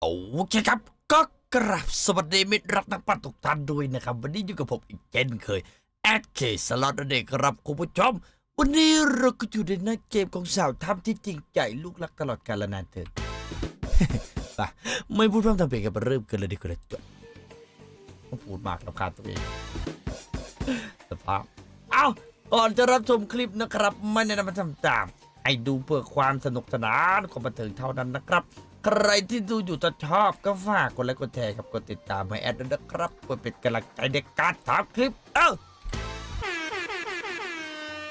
โอเคครับก็กราบสวัสดีมิตรรักนักปั่นทุกท่านด้วยนะครับ วันนี้อยู่กับผมอีกเช่นเคยแอดเคสล็อตนั่นเองครับคุณผู้ชม วันนี้เราก็อยู่ในหน้าเกมของสาวทำที่จริงใจลูกรักตลอดกาลนานเถิดไปไม่พูดพร่ำทำเพลงกันไปเริ่มกันเลยดีกว่าจ้ะต้องพูดมากรำคาญตัวเองสภาพเอาก่อนจะรับชมคลิปนะครับ ไม่แนะนำมาทำตามให้ดูเพื่อความสนุกสนานของบันเทิงเท่านั้นนะครับ ใครที่ดูอยู่จะชอบก็ฝากกดไลค์กดแชร์ครับกดติดตามให้แอดด้วยนะครับเพื่อเป็นกำลังใจในการทำคลิป เอ้า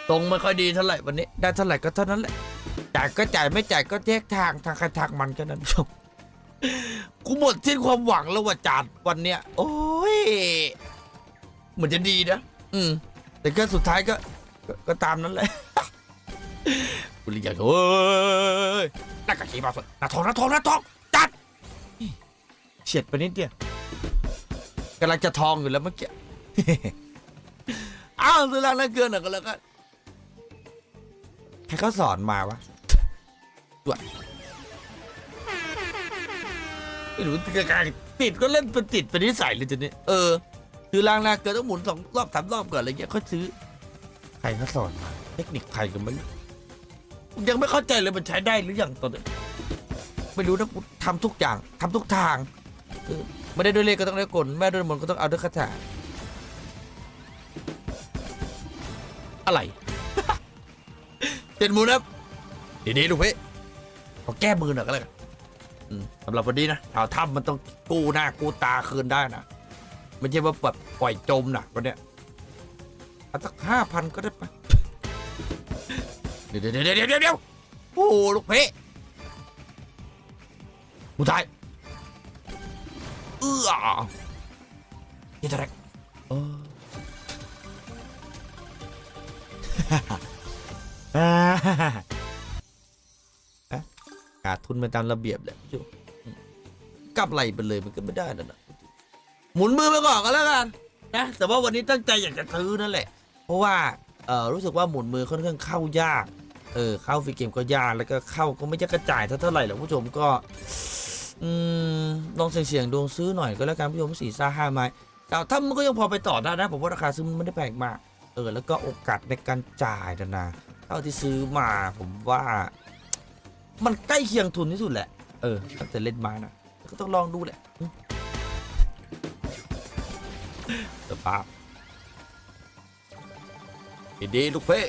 ตรงไม่ค่อยดีเท่าไหร่วันนี้ ได้เท่าไหร่ก็เท่านั้นแหละจ่ายก็จ่ายไม่จ่ายก็แยกทางทางใครทางมันแค่นั้นผู้ชมกูหมดสิ้นความหวังแล้วว่าจานวันเนี้ย โอ้ยเหมือนจะดีนะอืมแต่ก็สุดท้ายก็ ก็ตามนั้นแหละคุณลิงอยากเฮ้ย นักกะขี่มาสุดนาทองนาทองนาทองจัดเฉียดไปนิดเดียวกำลังจะทองอยู่แล้วเมื่อกี้อ้าวซื้อร้านนั่นเกินหน่อยก็แล้วกันใครเขาสอนมาวะด้วยไม่รู้ติดการติดก็เล่นเป็นติดเป็นนิสัยเลยทีนี้เออซื้อล้างหน้าเกินต้องหมุนสองรอบสามรอบก่อนอะไรเงี้ยค่อยซื้อใครเขาสอนมา เทคนิคใครกันไม่รู้ผม ยังไม่เข้าใจเลยมันใช้ได้หรือยังตอนนี้ไม่รู้นะกูทำทุกอย่างทำทุกทางเออไม่ได้ด้วยเลขก็ต้องได้กลแม่ด้วยมนต์ก็ต้องเอาด้วยคาถาอะไร เจ็ดหมูนะครับดีๆลูกพี่ขอแก้มือหน่อยก็แล้วกันอืมสำหรับวันนี้นะชาวถ้ำมันต้องกู้หน้ากู้ตาคืนได้นะไม่ใช่ว่าแบบปล่อยจมนะวันเนี้ยเอาสักห้าพันก็ได้ปะ เดี๋ยวเดี๋ยวเดี๋ยวเดี๋ยวเดี๋ยวโอ้ลูกเพะผู้ชายเอื้อยี่ทะเลเอออ่าอะขาดทุนไปตามระเบียบแหละจุกลับไหลไปเลยมันก็ไม่ได้นะนะหมุนมือไปก่อนก็แล้วกันนะแต่ว่าวันนี้ตั้งใจอยากจะซื้อนั่นแหละ เพราะว่า เออรู้สึกว่าหมุนมือค่อนข้างเข้ายาก เออเข้าฟรีเกมก็ยากแล้วก็เข้าก็ไม่จะกระจายเท่าเท่าไหร่หรอกผู้ชมก็อืมลองเสี่ยงๆดวงซื้อหน่อยก็แล้วกันผู้ชมสี่ซ่าห้าไม้แต่ถ้ามันก็ยังพอไปต่อได้นะผมว่าราคาซื้อมันไม่ได้แพงมากเออแล้วก็โอกาสในการจ่ายนะนะเท่าที่ซื้อมาผมว่า มันใกล้เคียงทุนที่สุดแหละ เออตั้งแต่เล่นมานะก็ต้องลองดูแหละสภาพ ดีๆลูกเพ่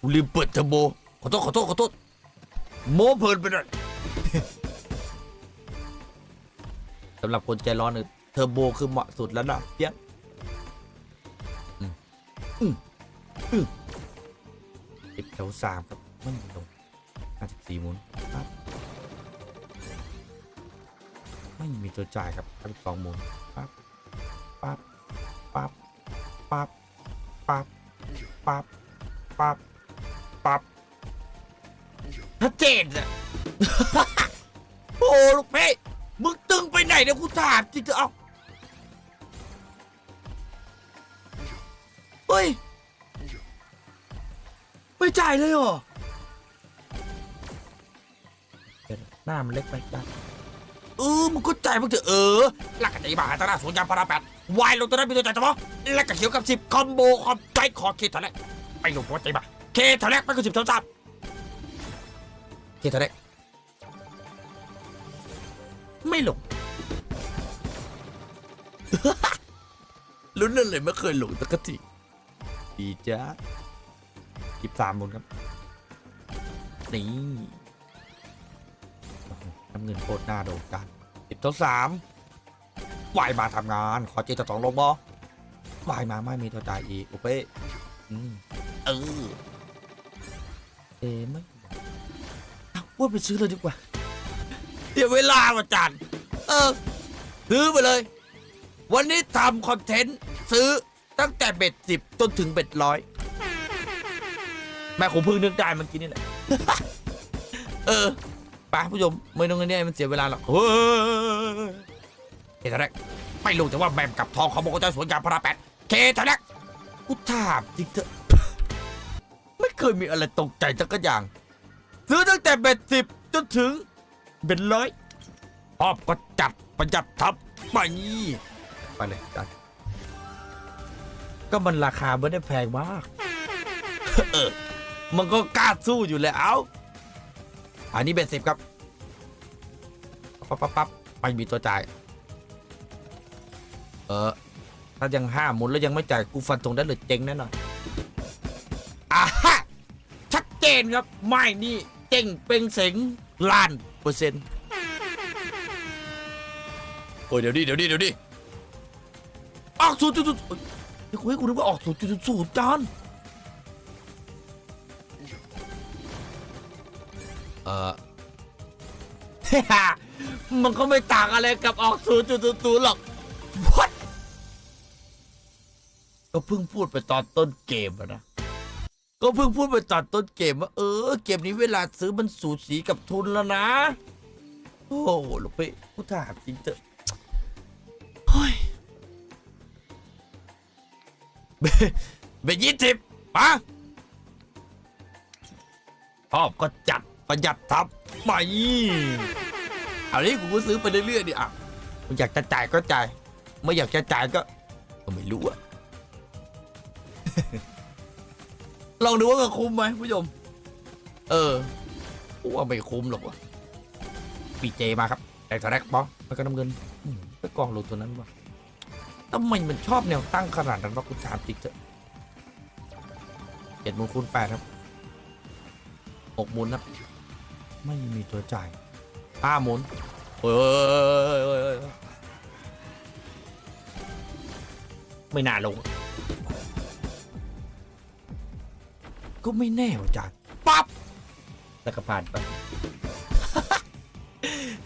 กูลืมเปิดเทอร์โบขอโทษขอโทษขอโทษโมเพลินไปหน่อยสำหรับคนใจร้อนเนี่ยเทอร์โบคือเหมาะสุดแล้วนะเพี้ยนอืมอืมอืมสิบแถวสามครับไม่มีลงห้าสิบสี่มุนครับไม่มีตัวจ่ายครับห้าสิบสองมุนปั๊บปั๊บปั๊บ ปั๊บปั๊บปั๊บปั๊บปั๊บชัดเจนอะโอ้ลูกเพ่มึงตึงไปไหนเนี่ยกูถามจริงๆเอาเฮ้ยไม่จ่ายเลยเหรอหน้ามันเล็กไปจ้ะเออมึงก็จ่ายมึงเถอะเออหลักกะใจบาหาตาหน้าสวนยางพาราแปด วายลงตัวนั้นมีตัวจ่ายเฉพาะและกะเขียวกับสิบคอมโบคอมใจคอเคทะเลไปลงหัวใจบาเคทะเลไปกับสิบเท่าสามเคทะเลไม่ลงลุ้นนั่นเลยไม่เคยหลงสักทีดีจ้าสิบสามบนครับ นี่น้ำเงินโคตรหน้าโด่งดังสิบต่อสาม วายมาทำงาน ขอเจต่อสองลงบอวายมาไม่มีตัวจ่ายอีกโอเป้อืเออเอไม่เอาว่าไปซื้อเลยดีกว่าเดี๋ยวเวลาว่ะจันเออ ซื้อไปเลย วันนี้ทำคอนเทนต์ซื้อตั้งแต่เบ็ดสิบจนถึงเบ็ดร้อยแม่ผมเพิ่งนึกได้มันกินนี่แหละ เออไปผู้ชมไม่ต้องเงินเนี่ยมันเสียเวลาหรอกเฮ้ย เคทาแรกไม่รู้แต่ว่าแบมกับทองเขาบอกว่าจ้าสวนยางพาราแปดเคทาแรกกูถามจริงเถอะไม่เคยมีอะไรตกใจสักอย่าง ซื้อตั้งแต่เบ็ดสิบจนถึงเป็นร้อยชอบก็จัดประหยัดทับไปไปเลยจัดก็มันราคาไม่ได้แพงมากเออมันก็กล้าสู้อยู่แล้ว อันนี้เป็นสิบครับ ปั๊บปั๊บปั๊บไม่มีตัวจ่าย ออถ้ายังห้าหมุนแล้วยังไม่จ่ายกูฟันตรงได้เลยเจ๊งแน่นอนอ่าฮะชัดเจนครับไม่นี่เจ๊งเป็นเสงล้านเปอร์เซ็นต์โอ้ยเดี๋ยวดิเดี๋ยวดิเดี๋ยวดิออกศูนย์จุดศูนย์เฮ้ยกูให้กูนึกว่าออกศูนย์จุดศูนย์จานเออ มันก็ไม่ต่างอะไรกับออกศูนย์จุดศูนย์หรอก What ก็เพิ่งพูดไปตอนต้นเกมอะนะ ก็เพิ่งพูดไปตอนต้นเกมว่าเออ เกมนี้เวลาซื้อมันสูสีกับทุนแล้วนะ โอ้โหลูกพี่กูถามจริงเถอะเฮ้ยเบเบยี่สิบมาชอบก็จัดประหยัดทับไปอานี้กูก็ซื้อไปเรื่อยๆดิอะมึงอยากจะจ่ายก็จ่าย ไม่อยากจะจ่ายก็ ก็ไม่รู้อะ ลองดูว่ามันคุ้มไหมผู้ชม เออกูว่าไม่คุ้มหรอกวะปีเจมาครับ แต่ตอนแรกบอสมันก็น้ำเงินไปกองลงตัวนั้นวะทำไมมันชอบแนวตั้งขนาดนั้นวะกูถามจริงเถอะเจ็ดหมุนคูณแปดครับหกหมุนครับ ไม่มีตัวจ่ายห้าหมุนโอ้ยโอ้ยโอ้ยโอ้ยโอ้ยไม่น่าลง ก็ไม่แน่ว่าจานปั๊บแล้วก็ผ่านไป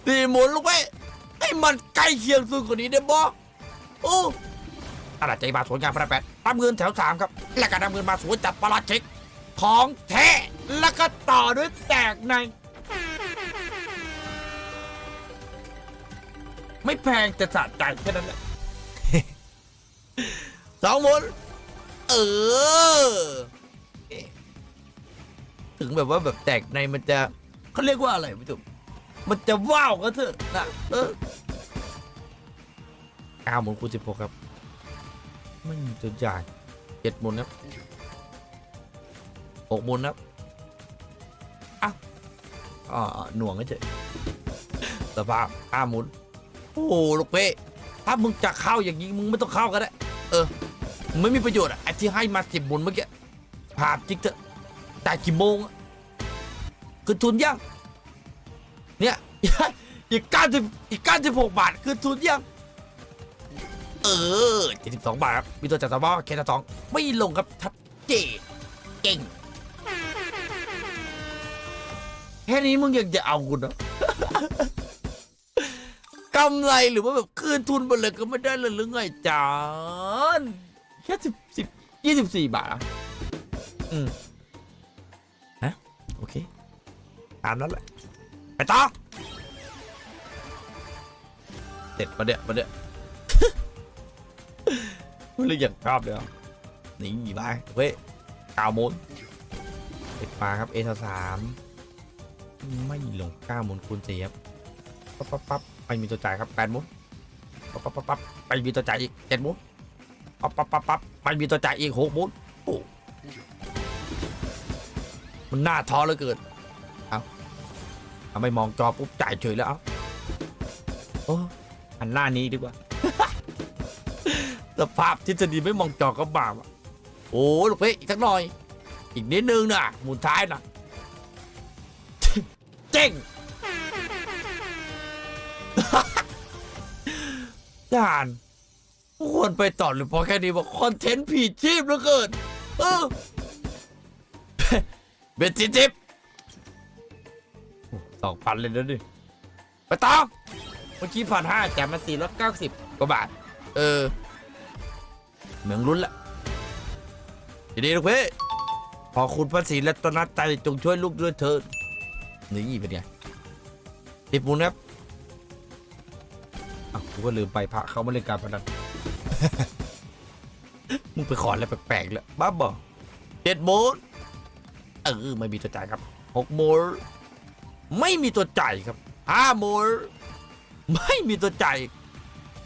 ตีหมุนลูกเว้ยให้มันใกล้เคียงสุดกว่านี้ได้บ่โอ้อาใจมาสวนงานพระแปดตามเงินแถวสามครับ แล้วก็นำเงินมาสวนจับประหลัดเช็คของแท้แล้วก็ต่อด้วยแตกใน ไม่แพงแต่สะใจแค่นั้นแหละ สองหมุน เออ ถึงแบบว่าแบบแตกในมันจะเขาเรียกว่าอะไรไม่ถูกมันจะว้าวก็เถอะนะเออเก้าหมุนคูณสิบหกครับ ไม่มีตัวจ่ายเจ็ดหมุนครับหกหมุนครับอ้าวอ๋อหน่วงก็เฉยสภาพห้าหมุน โอ้โหลูกเป้ถ้ามึงจะเข้าอย่างนี้มึงไม่ต้องเข้าก็ได้ เออ ไม่มีประโยชน์อะไอ้ที่ให้มาสิบหมุนเมื่อกี้ภาพจริงเถอะ จ่กี่โมงคืนทุนยัง เนี่ย อีกเก้าสิบอีกเก้าสิบหกบาทคืนทุนยัง เออเจ็ดสิบสองบาทครับมีตัวจัดสมอเคสสองไม่ลงครับทัดเจเก่ง แค่นี้มึงยังจะเอาคุณเหรอกำไรหรือว่าแบบคืนทุนไปเลยก็ไม่ได้เลยหรือไงจานแค่สิบสิบยี่สิบสี่บาทอะอืม เค ตามนั้นแหละ ไปต่อเสร็จมาเดี๋ยวมาเดี๋ยวไม่รู้อย่างชอบเลยอะนี่ไปเว้ยเก้าโมนเสร็มาครับเอสสามไม่ลงเก้าโมนคูณสี่ครับปั๊บปั๊บปั๊บไม่มีตัวจ่ายครับแปดโมนปั๊บปั๊บปั๊บปั๊บไม่มีตัวจ่ายอีกเจ็ดโมนปั๊บปั๊บปั๊บปั๊บไม่มีตัวจ่ายอีกหกโมน มันน่าท้อเหลือเกิน เอาเอาไม่มองจอปุ๊บจ่ายเฉยแล้ว เอาโอ้หันหน้านี้ดีกว่า สภาพทฤษฎีไม่มองจอก็บาปอะโอ้ลูกเพ่อีกสักหน่อย อีกนิดนึงนะหมุนท้ายนะเจ๊งจานควรไปต่อหรือพอแค่นี้บอกคอนเทนต์ผีชีพเหลือเกิน เออ เบ็ดสิบสิบสองพันเลยนะดิไปต่อเมื่อกี้พันห้าจ่ายมาสี่ร้อยเก้าสิบกว่าบาท เออเหมืองลุ้นละทีนี้ลูกพี่พอคุณพระศรีรัตนตรัยจงช่วยลูกด้วยเถิดนี่เป็นไงติดมูลครับอ้าวกูก็ลืมไปพระเขาไม่เล่นการพนันมึงไปขออะไรแปลกๆแล้วบ้าบอเจ็ดโมน เออไม่มีตัวจ่ายครับหกโมลไม่มีตัวจ่ายครับห้าหมุนไม่มีตัวใจาย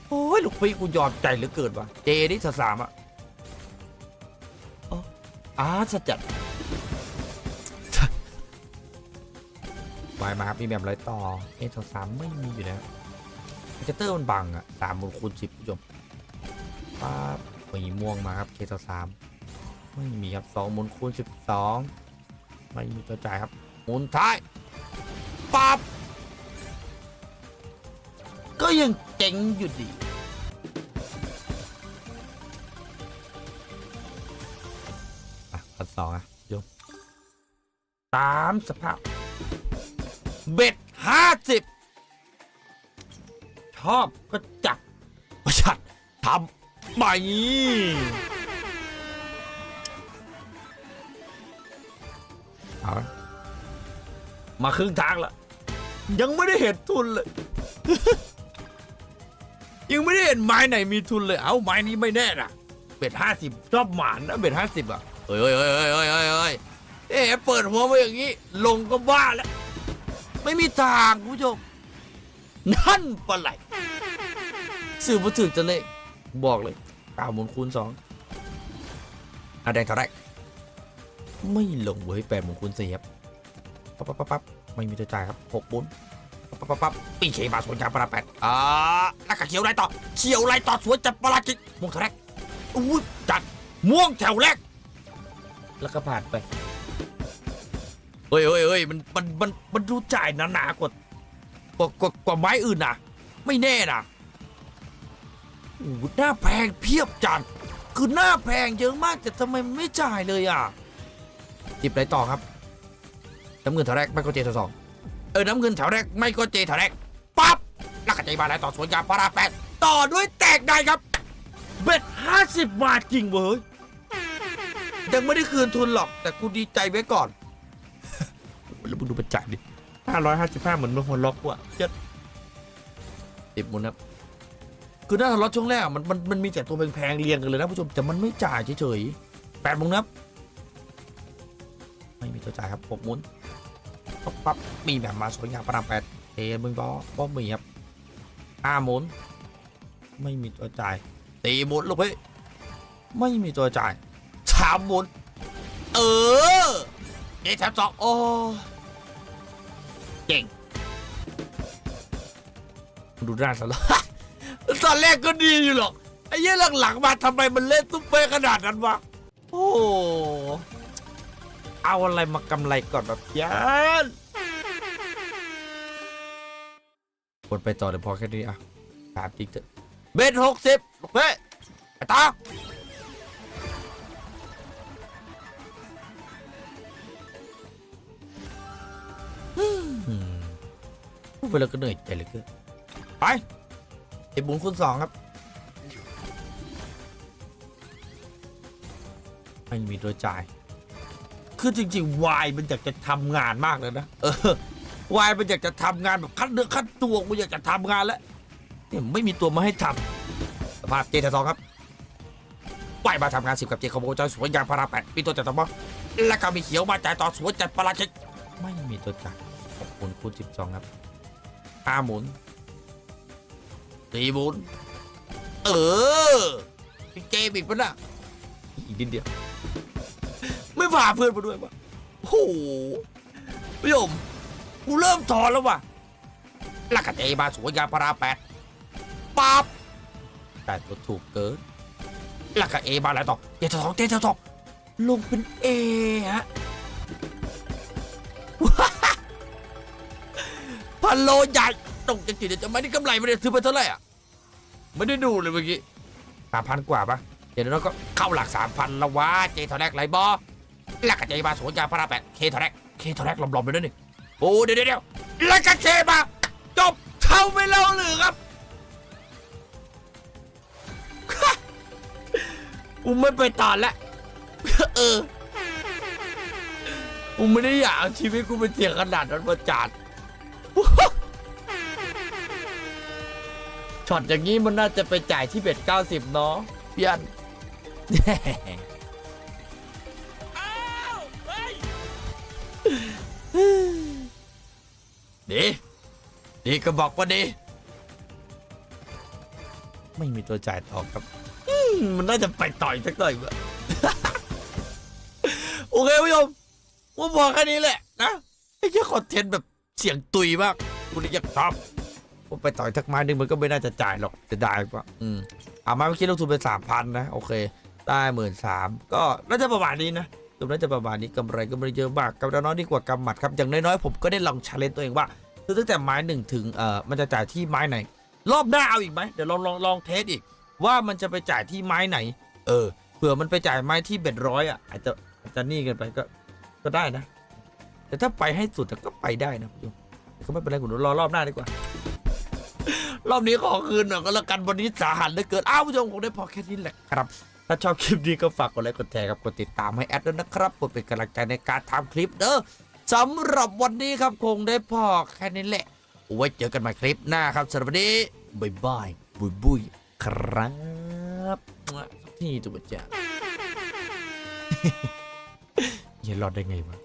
โอ้ยลูกพี่กูยอมใจเหลือเกินว่ะเจนี่สสามอะอ๋ออาสจัดวามาครับมีแบบไรต่อเอทสามไม่มีอยู่แล้วเจเตอร์มันบังอะสามมูลคูณสิบผู้ชมป้าบมีม่วงมาครับเคทสามไม่มีครับสองมูลคูณสิบสอง ไม่มีตัวจ่ายครับหมุนท้ายปั๊บก็ยังเจ๋งอยู่ดีอะพันสองอะโยมตามสภาพ เบ็ดห้าสิบชอบก็จัดประชัดทำให มาครึ่งทางละ ยังไม่ได้เห็นทุนเลย ยังไม่ได้เห็นไม้ไหนมีทุนเลย เอาไม้นี้ไม่แน่นะเบ็ดห้าสิบชอบหมานนะเบ็ดห้าสิบอะเฮ้ยเฮ้ยเฮ้ยเฮ้ยเฮ้ยเฮ้ยเอ๊ะเปิดหัวมาอย่างนี้ ลงก็บ้าแล้ว ไม่มีทางคุณผู้ชมนั่นปลาไหลสื่อมาถึงจะเลขบอกเลยเก้าหมุนคูณสองอะแดงเท่าไรไม่ลงเว้ยแปดหมุนคูณสี่ครับปั๊บปั๊บปั๊บปั๊บ ไม่มีตัวจ่ายครับหกหมุนปั๊บปั๊บปั๊บปีเคมาสวนยางปลาแปดอ่าแล้วก็เขียวไรต่อเขียวไรต่อสวนจับปลาจิกม่วงแถวแรกอู้จัดม่วงแถวแรก แล้วก็ผ่านไปเฮ้ยเฮ้ยเฮ้ยมันมันมันมันดูจ่ายหนาหนากว่ากว่ากว่ากว่าไม้อื่นนะไม่แน่นะโอ้หน้าแพงเพียบจัดคือหน้าแพงเยอะมากแต่ทำไมมันไม่จ่ายเลยอะจิบไรต่อครับ น้ำเงินแถวแรกไม่ก็เจแถวสองเออน้ำเงินแถวแรกไม่ก็เจแถวแรกปั๊บแล้วก็ใจบาแลายต่อสวนยางพาราแปดต่อด้วยแตกได้ครับ เบ็ดห้าสิบบาทจริงเว้ยยังไม่ได้คืนทุนหรอก แต่กูดีใจไว้ก่อนแล้วมึงดูป็นจ่ายดิห้าร้อยห้าสิบห้าเหมือนมันหัวล็อกว่ะเจ็ดสิบมุนครับคือหน้าทะเลาะช่วงแรกมันมันมันมีแต่ตัวแพงๆเรียงกันเลยนะผู้ชมแต่มันไม่จ่ายเฉยๆแปดมุนครับไม่มีตัวจ่ายครับหกมุน ปั๊บปั๊บมีแบบมาสวยงามประมาณแปดเอมึงบอป้อมมีครับห้าหมุนไม่มีตัวจ่ายตีหมุนลูกพี่ไม่มีตัวจ่ายสามหมุนเออเดแถมสองโอ้เก่งดูด้านสละตอนแรกก็ดีอยู่หรอกไอ้เหี้ยหลังๆมาทำไมมันเล่นตุ้มเป้ขนาดนั้นวะโอ้ เอาอะไรมากำไรก่อนแบบยันกดไปต่อเดี๋ยวพอแค่นี้อะตามจริงเถอะเบนหกสิบเพ่ไปต่อพูดไปแล้วก็เหนื่อยใจเลยเกินไปไอ้บุญคูณสองครับไม่มีตัวจ่าย คือจริงๆวายมันอยากจะทำงานมากเลยนะเออวายมันอยากจะทำงานแบบขั้นเนื้อขั้นตัวกูอยากจะทำงานแล้วเนี่ยไม่มีตัวมาให้ทำสภาพเจททองครับวายมาทำงานสิบกับเจคอมโบจอยสวนยางพาราแปดมีตัวจัดต่อมาแล้วก็มีเขียวมาจ่ายต่อสวนจัดปลาเช็คไม่มีตัวจ่ายหกหมุนคูณสิบสองครับห้าหมุนสี่หมุนเออพี่เกมอีกปะน่ะอีกนิดเดียว ไม่พาเพื่อนมาด้วยวะโอ้โหพี่ยมกูเริ่มถอนแล้วว่ะลักกะเจมาสวยยางพาราแปดปั๊บแต่ตัวถูกเกินลักกะเอมาอะไรต่อเจทองเจทองลงเป็นเอฮะพันโลใหญ่ตกจะกี่เดี๋ยวจะไม่ได้กำไรไม่ได้ซื้อไปเท่าไหร่อะไม่ได้ดูเลยเมื่อกี้สามพันกว่าปะเดี๋ยวเราก็เข้าหลักสามพันล้วะเจทอแรกไรบอ ลักกับเจมาสวนยางพาราแปดเคทแรกเคทแรกลอมๆไปด้วยนี่โอ้เดี๋ยวเดี๋ยวล้วก็เคมาจบเท่าไม่เล่าหรือครับกูไม่ไปต่อแล้วเออกูไม่ได้อยากชีวิตกูเป็นเสี่ยงขนาดนั้นมาจัดช็อตอย่างนี้มันน่าจะไปจ่ายที่เบ็ดเก้าสิบเนาะเพียน ดีดีก็บอกว่าดี ไม่มีตัวจ่ายต่อครับมันน่าจะไปต่อยสักหน่อยวะโอเคผู้ชมว่าบอกแค่นี้แหละนะไอ้แค่คอนเทนต์แบบเสียงตุยมากกูเลยอยากชอบว่าไปต่อยทักไม้หนึ่งมันก็ไม่น่าจะจ่ายหรอกจะได้ปะอืมเอามาเมื่อกี้ลงทุนไปสามพันนะโอเค ได้หมื่นสามก็น่าจะประมาณนี้นะจบน่าจะประมาณนี้กำไรก็ไม่เยอะมากกำไรน้อยดีกว่ากำหมัดครับอย่างน้อยๆผมก็ได้ลองชาเลนตัวเองว่า คือตั้งแต่ไม้หนึ่งถึงเอ่อมันจะจ่ายที่ไม้ไหน รอบหน้าเอาอีกไหมเดี๋ยวลองลองลองเทสอีก ว่ามันจะไปจ่ายที่ไม้ไหน เออเผื่อมันไปจ่ายไม้ที่เบ็ดร้อยอะอาจจะอาจจะนี่กันไปก็ก็ได้นะ แต่ถ้าไปให้สุดก็ไปได้นะคุณผู้ชมก็ไม่เป็นไรคุณรอรอบหน้าดีกว่า รอบนี้ขอคืนหน่อยก็แล้วกันวันนี้สาหัสเหลือเกินอ้าวผู้ชมคงได้พอแค่นี้แหละครับถ้าชอบคลิปนี้ก็ฝากกดไลค์กดแชร์ครับกดติดตามให้แอดด้วยนะครับเพื่อเป็นกำลังใจในการทำคลิปเด้อ สำหรับวันนี้ครับคงได้พอแค่นี้แหละ ไว้เจอกันใหม่คลิปหน้าครับสำหรับวันนี้บายบายบุยบุยครับที่ตัวจ้าอย่ารอดได้ไงวะ